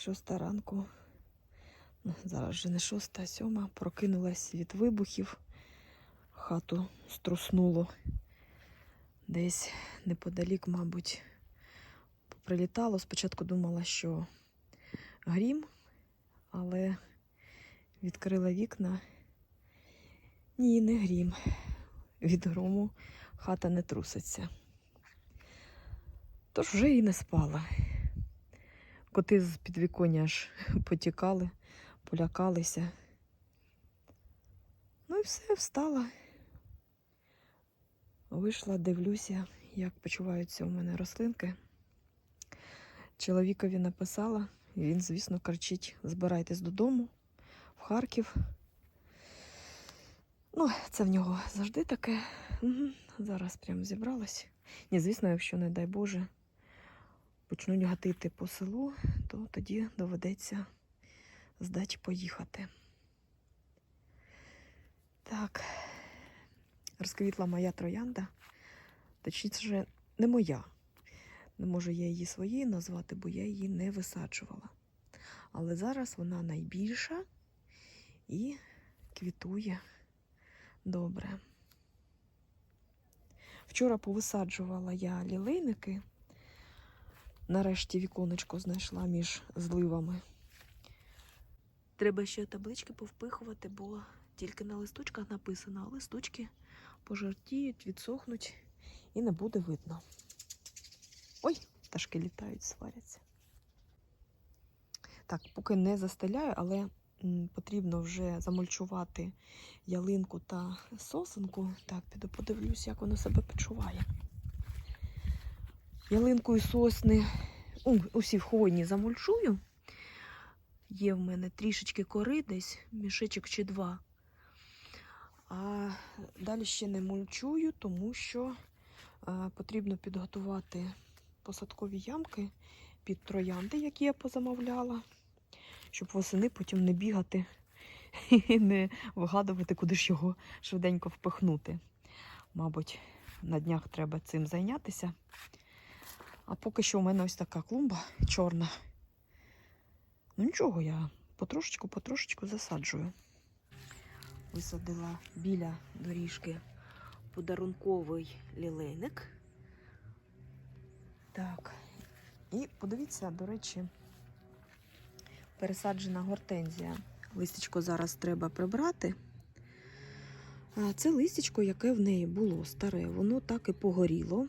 Шоста ранку. Ну, зараз вже не шоста, а сьома. Прокинулась від вибухів. Хату струснуло. Десь неподалік, мабуть, прилітало. Спочатку думала, що грім, але відкрила вікна. Ні, не грім. Від грому хата не труситься. Тож вже і не спала. Коти з підвіконня аж потікали, полякалися. Ну і все, встала. Вийшла, дивлюся, як почуваються у мене рослинки. Чоловікові написала, він, звісно, кричить: збирайтесь додому, в Харків. Ну, це в нього завжди таке. Зараз прям зібралась. Ні, звісно, якщо, не дай Боже, почнуть гатити по селу, то тоді доведеться з дачі поїхати. Так, розквітла моя троянда. Точніше, не моя. Не можу я її своєю назвати, бо я її не висаджувала. Але зараз вона найбільша і квітує добре. Вчора повисаджувала я лілейники. Нарешті віконечко знайшла між зливами. Треба ще таблички повпихувати, бо тільки на листочках написано, а листочки пожартіють, відсохнуть і не буде видно. Ой, пташки літають, сваряться. Так, поки не застеляю, але потрібно вже замульчувати ялинку та сосенку. Так, піду подивлюсь, як воно себе почуває. Ялинку і сосни у, усі в хвойні замульчую. Є в мене трішечки кори десь, мішечок чи два. А далі ще не мульчую, тому що а, потрібно підготувати посадкові ямки під троянди, які я позамовляла, щоб восени потім не бігати і не вигадувати, куди ж його швиденько впихнути. Мабуть, на днях треба цим зайнятися. А поки що у мене ось така клумба чорна. Ну нічого, я потрошечку, потрошечку засаджую. Висадила біля доріжки подарунковий лілейник. Так. І подивіться, до речі, пересаджена гортензія. Листячко зараз треба прибрати. Це листячко, яке в неї було старе, воно так і погоріло.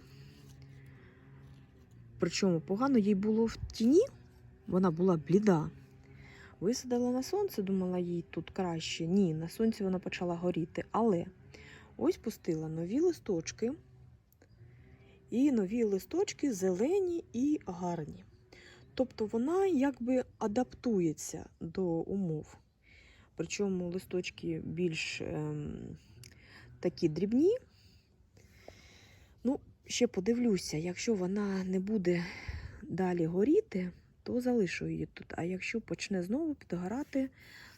Причому погано їй було в тіні, вона була бліда. Висадила на сонце, думала, їй тут краще. Ні, на сонці вона почала горіти. Але ось пустила нові листочки. І нові листочки зелені і гарні. Тобто вона якби адаптується до умов. Причому листочки більш ем, такі дрібні. Ще подивлюся, якщо вона не буде далі горіти, то залишу її тут. А якщо почне знову підгорати,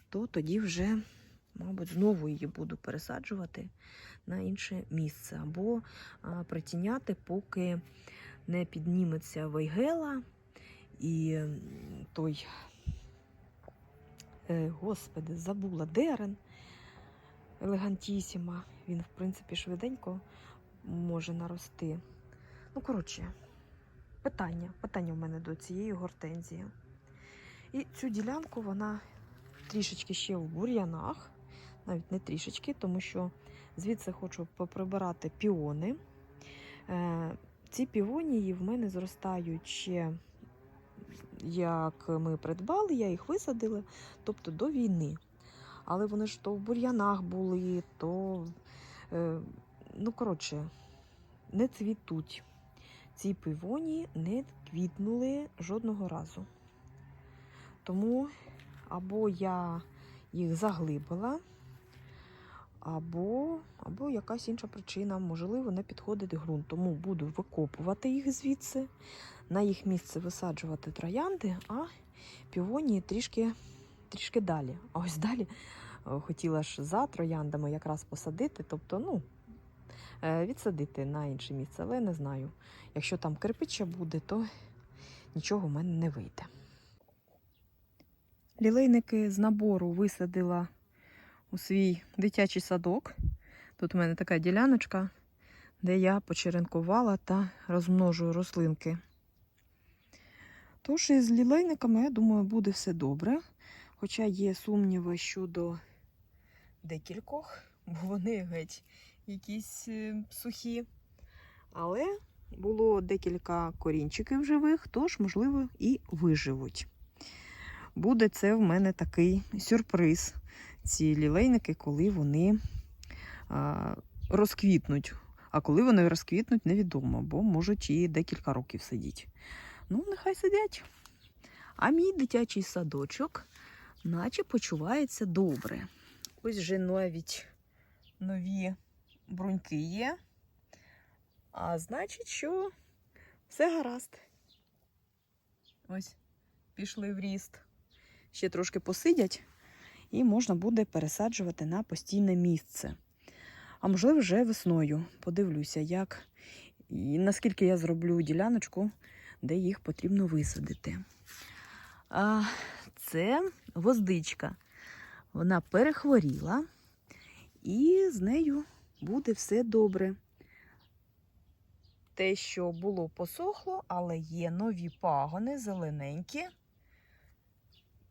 то тоді вже, мабуть, знову її буду пересаджувати на інше місце. Або а, притіняти, поки не підніметься вейгела і той, е, господи, забула дерен елегантісіма. Він, в принципі, швиденько може нарости. Ну, коротше, питання. Питання в мене до цієї гортензії. І цю ділянку вона трішечки ще в бур'янах, навіть не трішечки, тому що звідси хочу поприбирати піони. Е, ці півонії в мене зростають ще, як ми придбали, я їх висадила, тобто до війни. Але вони ж то в бур'янах були, то, е, ну, коротше, не цвітуть. Ці півонії не квітнули жодного разу. Тому або я їх заглибила, або, або якась інша причина, можливо, не підходить ґрунт. Тому буду викопувати їх звідси, на їх місце висаджувати троянди, а півонії трішки, трішки далі. А ось далі е, хотіла ж за трояндами якраз посадити, тобто, ну, відсадити на інше місце, але не знаю. Якщо там кирпича буде, то нічого в мене не вийде. лілейники з набору висадила у свій дитячий садок. Тут у мене така діляночка, де я почеренкувала та розмножую рослинки. Тож із лілейниками, я думаю, буде все добре. Хоча є сумніви щодо декількох, бо вони геть якісь е, сухі. Але було декілька корінчиків живих, тож, можливо, і виживуть. Буде це в мене такий сюрприз. Ці лілейники, коли вони а, розквітнуть. А коли вони розквітнуть, невідомо, бо можуть і декілька років сидіти. Ну, нехай сидять. А мій дитячий садочок, наче почувається добре. Ось вже навіть нові бруньки є. А значить, що все гаразд. Ось, пішли в ріст. Ще трошки посидять, і можна буде пересаджувати на постійне місце. А можливо, вже весною подивлюся, як і наскільки я зроблю діляночку, де їх потрібно висадити. А це гвоздичка. Вона перехворіла, і з нею буде все добре. Те, що було посохло, але є нові пагони, зелененькі.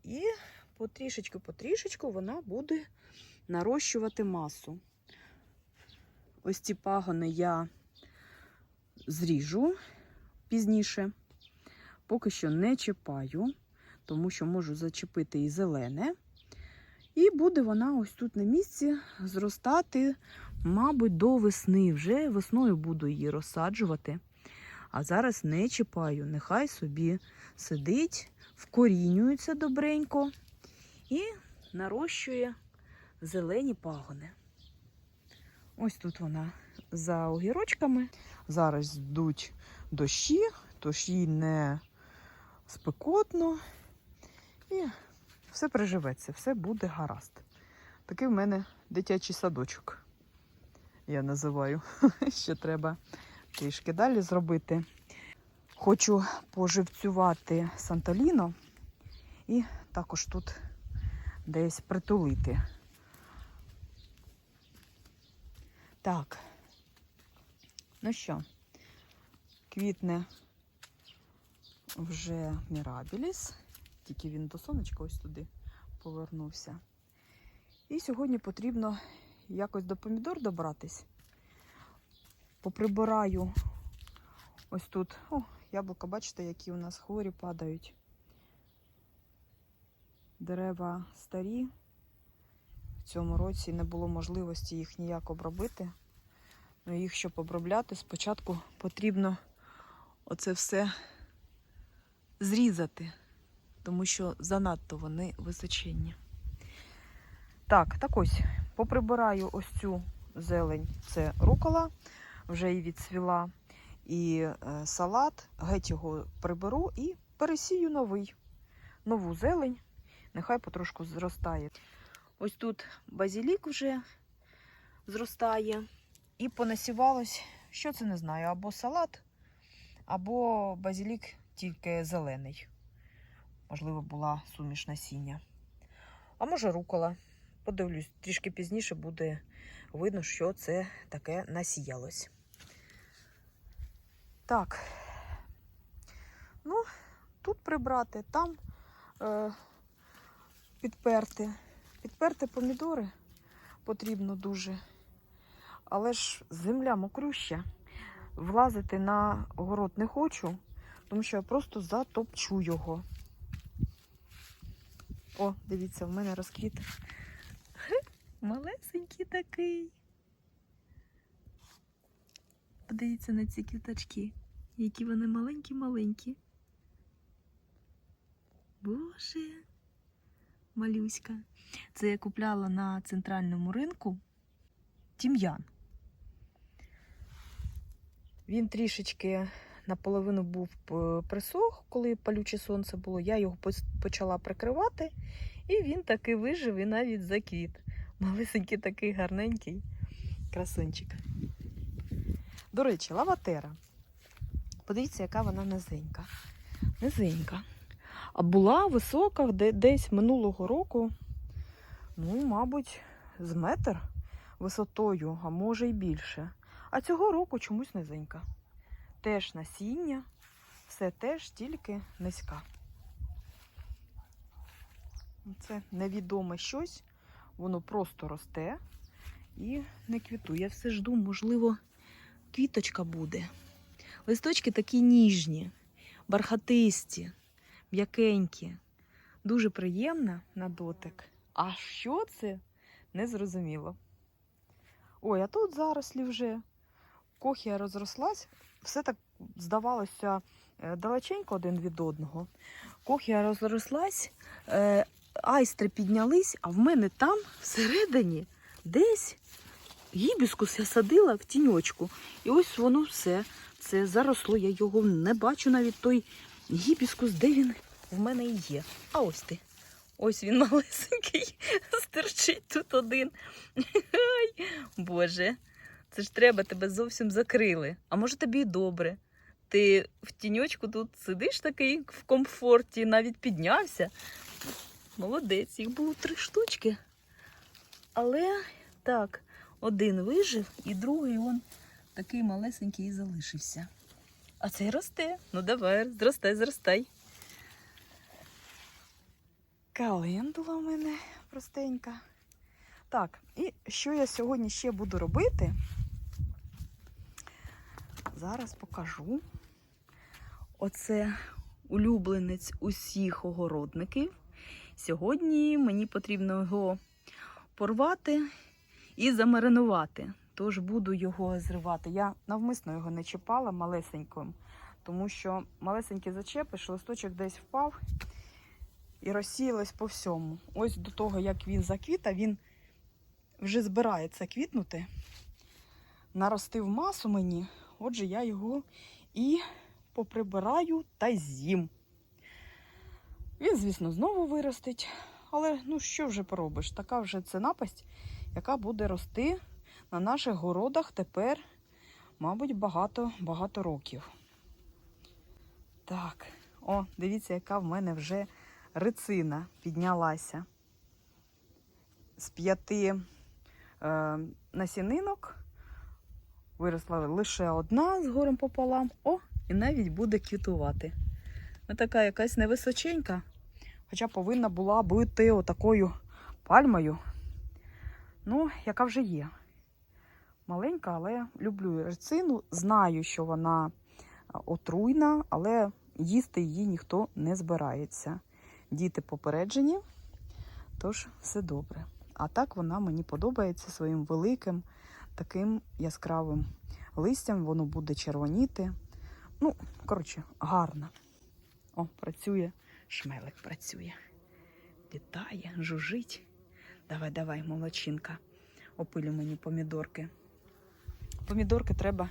І потрішечку-потрішечку вона буде нарощувати масу. Ось ці пагони я зріжу пізніше. Поки що не чіпаю, тому що можу зачепити і зелене. І буде вона ось тут на місці зростати, мабуть, до весни. Вже весною буду її розсаджувати. А зараз не чіпаю, нехай собі сидить, вкорінюється добренько і нарощує зелені пагони. Ось тут вона за огірочками. Зараз йдуть дощі, тож їй не спекотно. І все приживеться, все буде гаразд. Такий в мене дитячий садочок. Я називаю. Ще треба трішки далі зробити. Хочу поживцювати Сантоліно і також тут десь притулити. Так. Ну що, квітне вже Мірабіліс, тільки він до сонечка ось туди повернувся. І сьогодні потрібно якось до помідор добратись. Поприбираю ось тут. О, яблука, бачите, які у нас хворі падають. Дерева старі. В цьому році не було можливості їх ніяк обробити. Ну, їх, щоб обробляти, спочатку потрібно оце все зрізати, тому що занадто вони височенні. Так, так ось, поприбираю ось цю зелень, це рукола, вже і відсвіла, і е, салат, геть його приберу і пересію новий, нову зелень, нехай потрошку зростає. Ось тут базілік вже зростає. І понасівалось, що це не знаю, або салат, або базілік тільки зелений. Можливо, була суміш насіння. А може рукола. Подивлюсь, трішки пізніше буде видно, що це таке насіялось. Так. Ну, тут прибрати, там е, підперти. Підперти помідори потрібно дуже. Але ж земля мокрюща. Влазити на огород не хочу, тому що я просто затопчу його. О, дивіться, в мене розквіт. Малесенький такий. Подивіться на ці квіточки, які вони маленькі-маленькі. Боже, малюська. Це я купляла на центральному ринку тім'ян. Він трішечки наполовину був присох, коли палюче сонце було. Я його почала прикривати, і він таки вижив і навіть заквіт. Малесенький такий гарненький красунчик. До речі, лаватера. Подивіться, яка вона низенька. Низенька. А була висока десь минулого року, ну, мабуть, з метр висотою, а може й більше. А цього року чомусь низенька. Теж насіння, все теж тільки низька. Це невідоме щось, воно просто росте і не квітує. Я все жду, можливо, квіточка буде. Листочки такі ніжні, бархатисті, м'якенькі. Дуже приємна на дотик. А що це? Незрозуміло. Ой, а тут зарослі вже. Кохія розрослась, все так здавалося е, далеченько один від одного. Кохія розрослась, е, айстри піднялись, а в мене там всередині десь гібіскус я садила в тіньочку. І ось воно все. Це заросло, я його не бачу навіть той гібіскус, де він в мене і є. А ось ти. Ось він малесенький, стерчить тут один. Ай, Боже, це ж треба, тебе зовсім закрили. А може тобі і добре. Ти в тіньочку тут сидиш такий в комфорті, навіть піднявся. Молодець, їх було три штучки. Але так, один вижив, і другий он такий малесенький і залишився. А цей росте. Ну давай, зростай, зростай. Календула в мене простенька. Так, і що я сьогодні ще буду робити? Зараз покажу. Оце улюбленець усіх огородників. Сьогодні мені потрібно його порвати і замаринувати. Тож буду його зривати. Я навмисно його не чіпала малесеньким, тому що малесенький зачепиш, листочок десь впав і розсіялось по всьому. Ось до того, як він заквіта, він вже збирається квітнути. Наростив масу мені, отже, я його і поприбираю та з'їм. Він, звісно, знову виростить. Але ну що вже поробиш? Така вже це напасть, яка буде рости на наших городах тепер, мабуть, багато-багато років. Так, о, дивіться, яка в мене вже рицина піднялася. З п'яти е, насінинок виросла лише одна з горем пополам. О, і навіть буде квітувати. Ось така якась невисоченька, хоча повинна була бути отакою пальмою. Ну, яка вже є. Маленька, але люблю рецину. Знаю, що вона отруйна, але їсти її ніхто не збирається. Діти попереджені, тож все добре. А так вона мені подобається своїм великим, таким яскравим листям. Воно буде червоніти. Ну, коротше, гарно. О, працює, шмелик працює. Літає, жужить. Давай, давай, молодчинка. Опилю мені помідорки. Помідорки треба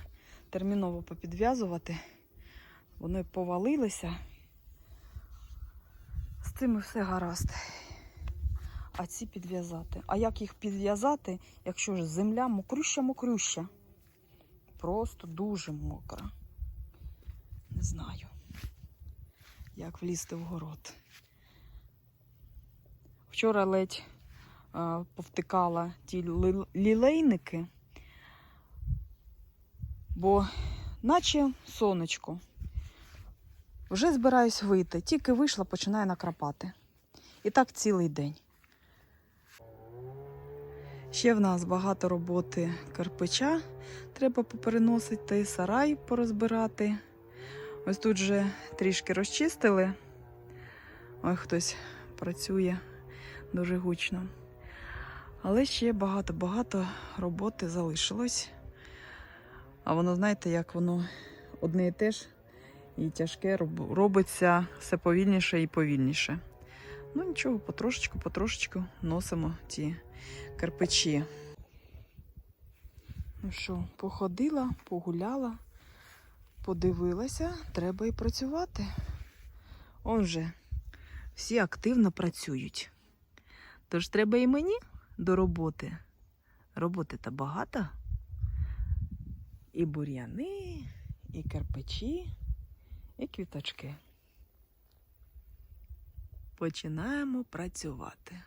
терміново попідв'язувати. Вони повалилися. З цим все гаразд. А ці підв'язати. А як їх підв'язати, якщо ж земля мокрюща-мокрюща? Просто дуже мокра. Не знаю, як влізти в город. Вчора ледь е, повтикала ті лілейники, бо наче сонечко. Вже збираюсь вийти, тільки вийшла, починає накрапати. І так цілий день. Ще в нас багато роботи кирпича. Треба попереносити сарай порозбирати. Ось тут вже трішки розчистили. Ой, хтось працює дуже гучно. Але ще багато-багато роботи залишилось. А воно, знаєте, як воно одне і те ж і тяжке робиться все повільніше і повільніше. Ну нічого, потрошечку, потрошечку носимо ті кирпичі. Ну що, походила, погуляла, подивилася, треба і працювати. Он же всі активно працюють. Тож треба і мені до роботи. Роботи та багато. І бур'яни, і кирпичі, і квіточки. починаємо працювати.